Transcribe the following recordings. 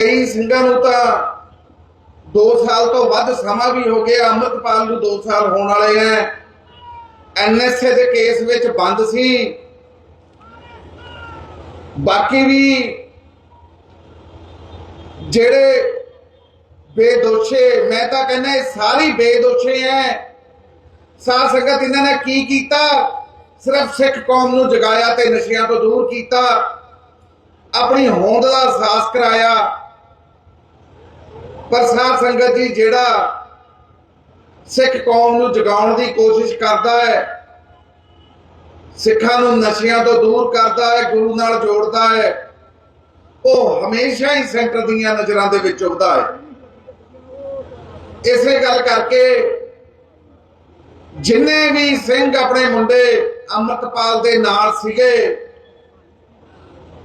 ਕਈ ਸਿੰਘਾਂ ਨੂੰ ਤਾਂ 2 ਸਾਲ ਤੋਂ ਵੱਧ ਸਮਾਂ ਵੀ ਹੋ ਗਿਆ, ਅੰਮ੍ਰਿਤਪਾਲ ਨੂੰ 2 ਸਾਲ ਹੋਣ ਵਾਲੇ ਐ। ਐਨਐਸਏ ਦੇ ਕੇਸ ਵਿੱਚ ਬੰਦ ਸੀ। ਬਾਕੀ ਵੀ ਜਿਹੜੇ ਬੇਦੋਸ਼ੇ, ਮੈਂ ਤਾਂ ਕਹਿੰਦਾ ਇਹ ਸਾਰੀ ਬੇਦੋਸ਼ੇ ਐ। ਸਾਧ ਸੰਗਤ ਇਹਨਾਂ ਨੇ ਕੀ ਕੀਤਾ? ਸਿਰਫ ਸਿੱਖ ਕੌਮ ਨੂੰ ਜਗਾਇਆ ਤੇ ਨਸ਼ਿਆਂ ਤੋਂ ਦੂਰ ਕੀਤਾ। ਆਪਣੀ ਹੋਂਦ ਦਾ ਅਹਿਸਾਸ ਕਰਾਇਆ। ਪਰ ਸਾਧ ਸੰਗਤ ਜੀ, ਜਿਹੜਾ ਸਿੱਖ ਕੌਮ ਨੂੰ ਜਗਾਉਣ ਦੀ ਕੋਸ਼ਿਸ਼ ਕਰਦਾ ਹੈ, ਸਿੱਖਾਂ ਨੂੰ ਨਸ਼ਿਆਂ ਤੋਂ ਦੂਰ ਕਰਦਾ ਹੈ, ਗੁਰੂ ਨਾਲ ਜੋੜਦਾ ਹੈ, ਉਹ ਹਮੇਸ਼ਾ ਹੀ ਸੈਂਟਰ ਦੀਆਂ ਨਜ਼ਰਾਂ ਦੇ ਵਿੱਚ ਉੱਭਦਾ ਹੈ। ਇਸੇ ਗੱਲ ਕਰਕੇ ਜਿੰਨੇ ਵੀ ਸਿੰਘ ਆਪਣੇ ਮੁੰਡੇ ਅੰਮ੍ਰਿਤਪਾਲ ਦੇ ਨਾਲ ਸੀਗੇ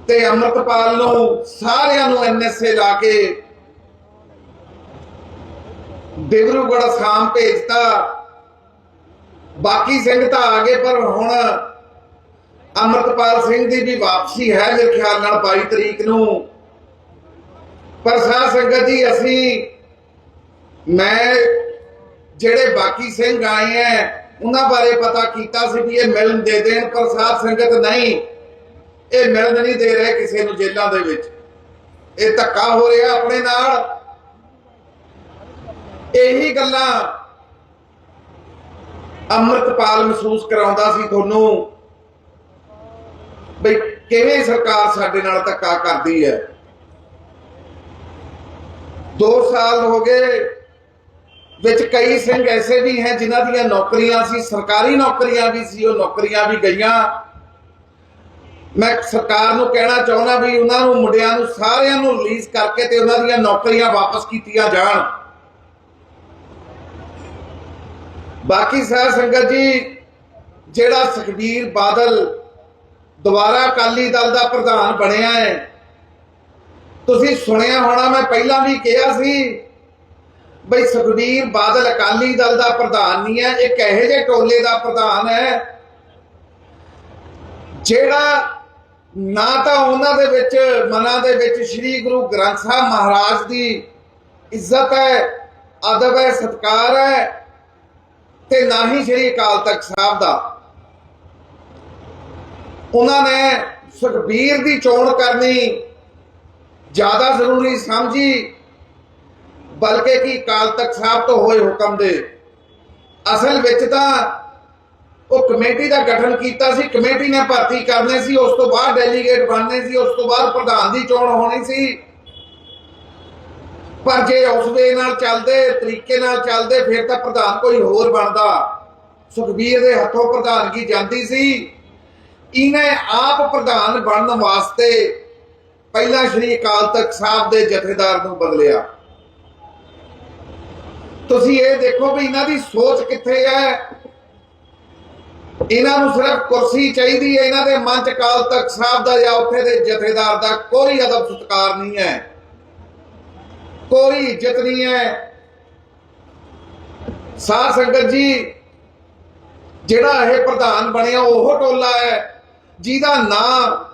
ਤੇ ਅੰਮ੍ਰਿਤਪਾਲ ਨੂੰ ਸਾਰਿਆਂ ਨੂੰ ਐਨਐਸਏ ਲਾ ਕੇ ਡਿਬਰੂਗੜ੍ਹ ਅਸਾਮ ਭੇਜਤਾ ਬਾਕੀ ਸਿੰਘ ਤਾਂ ਆ ਗਏ, ਪਰ ਹੁਣ ਅੰਮ੍ਰਿਤਪਾਲ ਸਿੰਘ ਦੀ ਵੀ ਵਾਪਸੀ ਹੈ ਮੇਰੇ ਖਿਆਲ ਨਾਲ 22 ਤਰੀਕ ਨੂੰ। ਪਰ ਸਾਧ ਸੰਗਤ ਜੀ, ਅਸੀਂ, ਮੈਂ ਜਿਹੜੇ ਬਾਕੀ ਸਿੰਘ ਆਏ ਐ, ਉਹਨਾਂ ਬਾਰੇ ਪਤਾ ਕੀਤਾ ਸੀ ਵੀ ਇਹ ਮਿਲਣ ਦੇ ਦੇਣ, ਪਰ ਸਾਧ ਸੰਗਤ ਨਹੀਂ। ਇਹ ਮਿਲਣ ਨਹੀਂ ਦੇ ਰਹੇ ਕਿਸੇ ਨੂੰ ਜੇਲ੍ਹਾਂ ਦੇ ਵਿੱਚ। ਇਹ ਧੱਕਾ ਹੋ ਰਿਹਾ ਆਪਣੇ ਨਾਲ। ਇਹੀ ਗੱਲਾਂ ਅੰਮ੍ਰਿਤਪਾਲ ਮਹਿਸੂਸ ਕਰਾਉਂਦਾ ਸੀ ਤੁਹਾਨੂੰ ਬਈ ਕਿਵੇਂ ਸਰਕਾਰ ਸਾਡੇ ਨਾਲ ਧੱਕਾ ਕਰਦੀ ਹੈ? 2 ਸਾਲ ਹੋ ਗਏ, ਵਿੱਚ ਕਈ ਸਿੰਘ ਐਸੇ ਵੀ ਹੈ ਜਿਨ੍ਹਾਂ ਦੀਆਂ ਨੌਕਰੀਆਂ ਸੀ, ਸਰਕਾਰੀ ਨੌਕਰੀਆਂ ਵੀ ਸੀ, ਉਹ ਨੌਕਰੀਆਂ ਵੀ ਗਈਆਂ। ਮੈਂ ਸਰਕਾਰ ਨੂੰ ਕਹਿਣਾ ਚਾਹੁੰਦਾ ਵੀ ਉਹਨਾਂ ਨੂੰ, ਮੁੰਡਿਆਂ ਨੂੰ, ਸਾਰਿਆਂ ਨੂੰ ਰਿਲੀਜ਼ ਕਰਕੇ ਤੇ ਉਹਨਾਂ ਦੀਆਂ ਨੌਕਰੀਆਂ ਵਾਪਸ ਕੀਤੀਆਂ ਜਾਣ। ਬਾਕੀ ਸਾਧ ਸੰਗਤ ਜੀ, ਜਿਹੜਾ ਸੁਖਬੀਰ ਬਾਦਲ ਦੁਬਾਰਾ ਅਕਾਲੀ ਦਲ ਦਾ ਪ੍ਰਧਾਨ ਬਣਿਆ ਹੈ, ਤੁਸੀਂ ਸੁਣਿਆ ਹੋਣਾ, ਮੈਂ ਪਹਿਲਾਂ ਵੀ ਕਿਹਾ ਸੀ ਬਈ ਸੁਖਬੀਰ ਬਾਦਲ ਅਕਾਲੀ ਦਲ ਦਾ ਪ੍ਰਧਾਨ ਨਹੀਂ ਹੈ, ਇੱਕ ਇਹੋ ਜਿਹੇ ਟੋਲੇ ਦਾ ਪ੍ਰਧਾਨ ਹੈ, ਜਿਹੜਾ ਨਾ ਤਾਂ ਉਹਨਾਂ ਦੇ ਵਿੱਚ, ਮਨਾਂ ਦੇ ਵਿੱਚ ਸ੍ਰੀ ਗੁਰੂ ਗ੍ਰੰਥ ਸਾਹਿਬ ਮਹਾਰਾਜ ਦੀ ਇੱਜ਼ਤ ਹੈ, ਅਦਬ ਹੈ, ਸਤਕਾਰ ਹੈ ਤੇ ਨਾ ਹੀ ਸ੍ਰੀ ਅਕਾਲ ਤਖਤ ਸਾਹਿਬ ਦਾ। ਉਹਨਾਂ ਨੇ ਸੁਖਬੀਰ ਦੀ ਚੋਣ ਕਰਨੀ ਜ਼ਿਆਦਾ ਜ਼ਰੂਰੀ ਸਮਝੀ, ਬਲਕਿ ਕਿ ਅਕਾਲ ਤਖਤ ਸਾਹਿਬ ਤੋਂ ਹੋਏ ਹੁਕਮ ਦੇ। ਅਸਲ ਵਿੱਚ ਤਾਂ ਉਹ ਕਮੇਟੀ ਦਾ ਗਠਨ ਕੀਤਾ ਸੀ, ਕਮੇਟੀ ਨੇ ਭਰਤੀ ਕਰਨੇ ਸੀ, ਉਸ ਤੋਂ ਬਾਅਦ ਡੈਲੀਗੇਟ ਬਣਨੇ ਸੀ, ਉਸ ਤੋਂ ਬਾਅਦ ਪ੍ਰਧਾਨ ਦੀ ਚੋਣ ਹੋਣੀ ਸੀ। ਪਰ ਜੇ ਉਸ ਵੇ ਨਾਲ ਚੱਲਦੇ, ਤਰੀਕੇ ਨਾਲ ਚੱਲਦੇ, ਫਿਰ ਤਾਂ ਪ੍ਰਧਾਨ ਕੋਈ ਹੋਰ ਬਣਦਾ। ਸੁਖਬੀਰ ਦੇ ਹੱਥੋਂ ਪ੍ਰਧਾਨਗੀ ਜਾਂਦੀ ਸੀ। ਇਹਨੇ ਆਪ ਪ੍ਰਧਾਨ ਬਣਨ ਵਾਸਤੇ ਪਹਿਲਾਂ ਸ਼੍ਰੀ ਅਕਾਲ ਤਖਤ ਸਾਹਿਬ ਦੇ ਜਥੇਦਾਰ ਨੂੰ ਬਦਲਿਆ। ਤੁਸੀਂ ਇਹ ਦੇਖੋ ਵੀ ਇਹਨਾਂ ਦੀ ਸੋਚ ਕਿੱਥੇ ਹੈ। ਇਹਨਾਂ ਨੂੰ ਸਿਰਫ ਕੁਰਸੀ ਚਾਹੀਦੀ ਹੈ, ਇਹਨਾਂ ਦੇ ਮਨ ਚ ਅਕਾਲ ਤਖਤ ਸਾਹਿਬ ਦਾ ਜਾਂ ਉੱਥੇ ਦੇ ਜਥੇਦਾਰ ਦਾ ਕੋਈ ਅਦਬ ਸਤਕਾਰ ਨਹੀਂ ਹੈ। ਕੋਈ ਇੱਜ਼ਤ ਨਹੀਂ ਹੈ। ਸਾਧ ਸੰਗਤ ਜੀ, ਜਿਹੜਾ ਇਹ ਪ੍ਰਧਾਨ ਬਣਿਆ ਉਹ ਟੋਲਾ ਹੈ। ਜਿਹਦਾ ਨਾਂ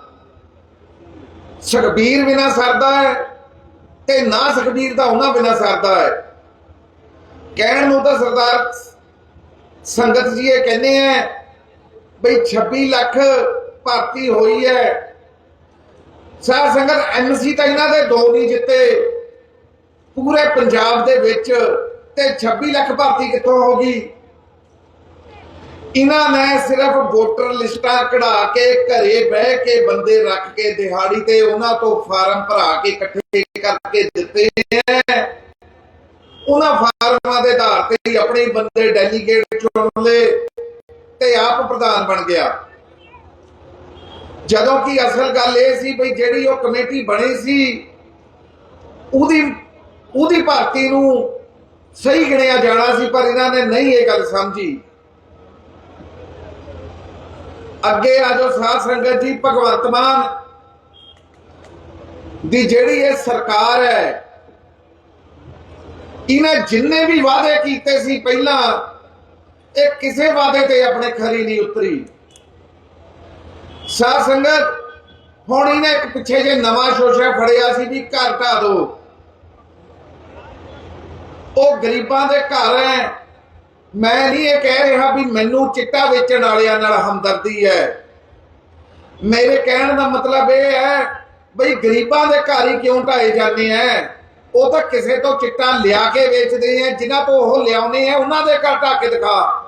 ਸੁਖਬੀਰ ਬਿਨਾ ਸਰਦਾ ਹੈ ਤੇ ਨਾ ਸੁਖਬੀਰ ਦਾ ਉਹਨਾਂ ਬਿਨਾ ਸਰਦਾ ਹੈ। ਕਹਿਣ ਨੂੰ ਤਾਂ ਸਰਦਾਰ ਸੰਗਤ ਜੀ ਇਹ ਕਹਿੰਦੇ ਆ ਬਈ 26 ਲੱਖ ਭਰਤੀ ਹੋਈ ਹੈ। ਸਾਧ ਸੰਗਤ ਐਮਸੀ ਤਾਂ ਇਹਨਾਂ ਦੇ ਦੋ ਨਹੀਂ ਜਿੱਤੇ। ਪੂਰੇ ਪੰਜਾਬ ਦੇ ਵਿੱਚ ਤੇ 26 ਲੱਖ ਭਰਤੀ ਕਿੱਥੋਂ ਹੋ ਗਈ? ਇਹਨਾਂ ਨੇ ਸਿਰਫ ਵੋਟਰ ਲਿਸਟਾਂ ਕਢਾ ਕੇ ਘਰੇ ਬਹਿ ਕੇ ਬੰਦੇ ਰੱਖ ਕੇ ਦਿਹਾੜੀ ਤੇ ਉਹਨਾਂ ਤੋਂ ਫਾਰਮ ਭਰਾ ਕੇ ਇਕੱਠੇ ਕਰਕੇ ਦਿੱਤੇ ਹੈ। ਉਹਨਾਂ ਫਾਰਮਾਂ ਦੇ ਆਧਾਰ ਤੇ ਹੀ ਆਪਣੇ ਬੰਦੇ ਡੈਲੀਗੇਟ ਚੁਣ ਲਏ ਤੇ ਆਪ ਪ੍ਰਧਾਨ ਬਣ ਗਿਆ। ਜਦੋਂ ਕਿ ਅਸਲ ਗੱਲ ਇਹ ਸੀ ਵੀ ਜਿਹੜੀ ਉਹ ਕਮੇਟੀ ਬਣੀ ਸੀ, ਉਹਦੀ ਉਹਦੀ ਭਰਤੀ ਨੂੰ ਸਹੀ ਗਿਣਿਆ ਜਾਣਾ ਸੀ, ਪਰ ਇਹਨਾਂ ਨੇ ਨਹੀਂ ਇਹ ਗੱਲ ਸਮਝੀ। ਅੱਗੇ ਆ ਆਜੋ ਸਾਧ ਸੰਗਤ ਜੀ, ਭਗਵੰਤ ਮਾਨ ਦੀ ਜਿਹੜੀ ਇਹ ਸਰਕਾਰ ਹੈ, ਇਹਨੇ ਜਿੰਨੇ ਵੀ ਵਾਅਦੇ ਕੀਤੇ ਸੀ ਪਹਿਲਾਂ, ਇਹ ਕਿਸੇ ਵਾਅਦੇ ਤੇ ਆਪਣੇ ਖਰੀ ਨਹੀਂ ਉਤਰੀ। ਸਾਧ ਸੰਗਤ, ਹੁਣ ਇਹਨੇ ਇੱਕ ਪਿੱਛੇ ਜੇ ਨਵਾਂ ਸ਼ੋਸ਼ਾ ਫੜਿਆ ਸੀ ਵੀ ਘਰ ਢਾ ਦੋ ਉਹ ਗਰੀਬਾਂ ਦੇ ਘਰ ਹੈ ਮੈਂ ਨਹੀਂ ਇਹ ਕਹਿ ਰਿਹਾ ਵੀ ਮੈਨੂੰ ਚਿੱਟਾ ਵੇਚਣ ਵਾਲਿਆਂ ਨਾਲ ਹਮਦਰਦੀ ਹੈ ਮੇਰੇ ਕਹਿਣ ਦਾ ਮਤਲਬ ਇਹ ਹੈ ਬਈ ਗਰੀਬਾਂ ਦੇ ਘਰ ਹੀ ਕਿਉਂ ਢਾਏ ਜਾਂਦੇ ਆ ਉਹ ਤਾਂ ਕਿਸੇ ਤੋਂ ਚਿੱਟਾ ਲਿਆ ਕੇ ਵੇਚਦੇ ਆ ਜਿਨ੍ਹਾਂ ਤੋਂ ਉਹ ਲਿਆਉਨੇ ਆ ਉਹਨਾਂ ਦੇ ਘਰ ਢਾ ਕੇ ਦਿਖਾ।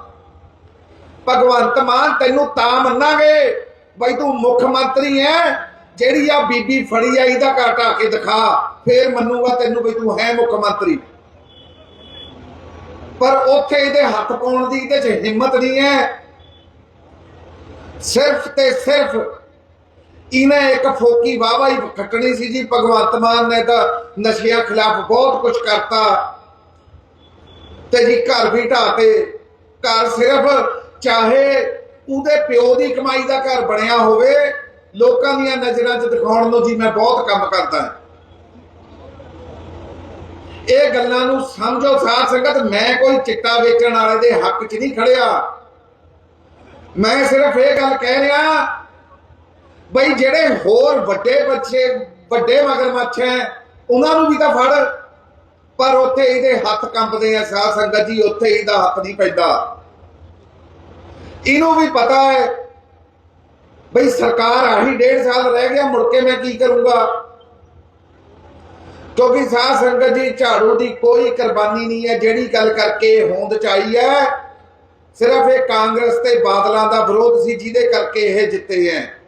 ਭਗਵੰਤ ਮਾਨ, ਤੈਨੂੰ ਤਾਂ ਮੰਨਾਂਗੇ, ਬਈ ਤੂੰ ਮੁੱਖ ਮੰਤਰੀ ਹੈ ਜਿਹੜੀ ਆ ਬੀਬੀ ਫੜੀ ਆ ਇਹਦਾ ਘਰ ਢਾ ਕੇ ਦਿਖਾ। ਫੇਰ ਮੰਨੂਗਾ ਤੈਨੂੰ ਬਈ ਤੂੰ ਹੈ ਮੁੱਖ ਮੰਤਰੀ। ਪਰ ਉੱਥੇ ਇਹਦੇ ਹੱਥ ਪਾਉਣ ਦੀ ਇਹਦੇ 'ਚ ਹਿੰਮਤ ਨਹੀਂ ਹੈ। ਸਿਰਫ ਤੇ ਸਿਰਫ ਇਹਨੇ ਇੱਕ ਫੋਕੀ ਵਾਵਾ ਹੀ ਕੱਟਣੀ ਸੀ ਜੀ। ਭਗਵੰਤ ਮਾਨ ਨੇ ਤਾਂ ਨਸ਼ਿਆਂ ਖਿਲਾਫ ਬਹੁਤ ਕੁਝ ਕਰਤਾ। ਤੇ ਜੀ ਘਰ ਵੀ ਢਾਤੇ ਘਰ ਸਿਰਫ ਚਾਹੇ ਉਹਦੇ ਪਿਓ ਦੀ ਕਮਾਈ ਦਾ ਘਰ ਬਣਿਆ ਹੋਵੇ, ਲੋਕਾਂ ਦੀਆਂ ਨਜ਼ਰਾਂ 'ਚ ਦਿਖਾਉਣ ਨੂੰ ਜੀ ਮੈਂ ਬਹੁਤ ਕੰਮ ਕਰਦਾ ਹਾਂ। ਇਹ ਗੱਲਾਂ ਨੂੰ ਸਮਝੋ ਸਾਧ ਸੰਗਤ, ਮੈਂ ਕੋਈ ਚਿੱਟਾ ਵੇਚਣ ਵਾਲੇ ਦੇ ਹੱਕ 'ਚ ਨਹੀਂ ਖੜਿਆ। ਮੈਂ ਸਿਰਫ ਇਹ ਗੱਲ ਕਹਿ ਰਿਹਾ ਬਈ ਜਿਹੜੇ ਹੋਰ ਵੱਡੇ ਬੱਚੇ, ਵੱਡੇ ਮਗਰਮੱਛ ਹੈ, ਉਹਨਾਂ ਨੂੰ ਵੀ ਤਾਂ ਫੜ। ਪਰ ਉੱਥੇ ਇਹਦੇ ਹੱਥ ਕੰਬਦੇ ਆ ਸਾਧ ਸੰਗਤ ਜੀ, ਉੱਥੇ ਇਹਦਾ ਹੱਥ ਨਹੀਂ ਪੈਂਦਾ। ਇਹਨੂੰ ਵੀ ਪਤਾ ਹੈ ਬਈ ਸਰਕਾਰ ਆਹੀ ਡੇਢ ਸਾਲ ਰਹਿ ਗਿਆ, ਮੁੜ ਕੇ ਮੈਂ ਕੀ ਕਰੂੰਗਾ? ਕਿਉਂਕਿ ਸਾਧ ਸੰਗਤ ਜੀ, ਝਾੜੂ ਦੀ ਕੋਈ ਕੁਰਬਾਨੀ ਨਹੀਂ ਹੈ, ਜਿਹੜੀ ਗੱਲ ਕਰਕੇ ਹੋਂਦ ਚ ਆਈ ਹੈ, ਸਿਰਫ ਇਹ ਕਾਂਗਰਸ ਤੇ ਬਾਦਲਾਂ ਦਾ ਵਿਰੋਧ ਸੀ, ਜਿਹਦੇ ਕਰਕੇ ਇਹ ਜਿੱਤੇ ਹੈ।